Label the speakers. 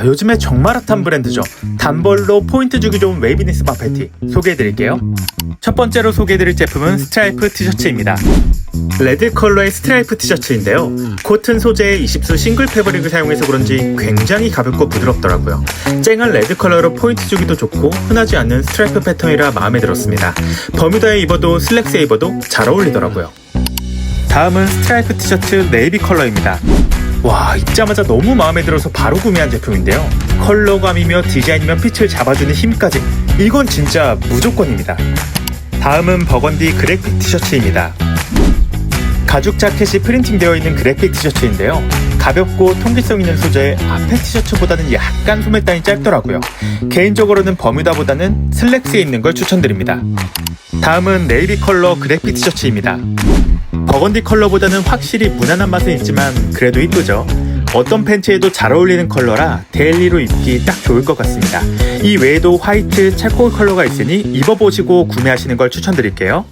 Speaker 1: 아, 요즘에 정말 핫한 브랜드죠. 단벌로 포인트 주기 좋은 웨이비니스 바페티 소개해드릴게요. 첫 번째로 소개해드릴 제품은 스트라이프 티셔츠입니다. 레드 컬러의 스트라이프 티셔츠인데요. 코튼 소재의 20수 싱글 패브릭을 사용해서 그런지 굉장히 가볍고 부드럽더라고요. 쨍한 레드 컬러로 포인트 주기도 좋고 흔하지 않는 스트라이프 패턴이라 마음에 들었습니다. 버뮤다에 입어도 슬랙스에 입어도 잘 어울리더라고요. 다음은 스트라이프 티셔츠 네이비 컬러입니다. 와 입자마자 너무 마음에 들어서 바로 구매한 제품인데요. 컬러감이며 디자인이며 핏을 잡아주는 힘까지 이건 진짜 무조건입니다. 다음은 버건디 그래픽 티셔츠입니다. 가죽 자켓이 프린팅되어 있는 그래픽 티셔츠인데요. 가볍고 통기성 있는 소재에 앞에 티셔츠보다는 약간 소매단이 짧더라고요. 개인적으로는 버뮤다보다는 슬랙스에 입는 걸 추천드립니다. 다음은 네이비 컬러 그래픽 티셔츠입니다. 버건디 컬러보다는 확실히 무난한 맛은 있지만 그래도 이쁘죠. 어떤 팬츠에도 잘 어울리는 컬러라 데일리로 입기 딱 좋을 것 같습니다. 이 외에도 화이트, 찰코올 컬러가 있으니 입어보시고 구매하시는 걸 추천드릴게요.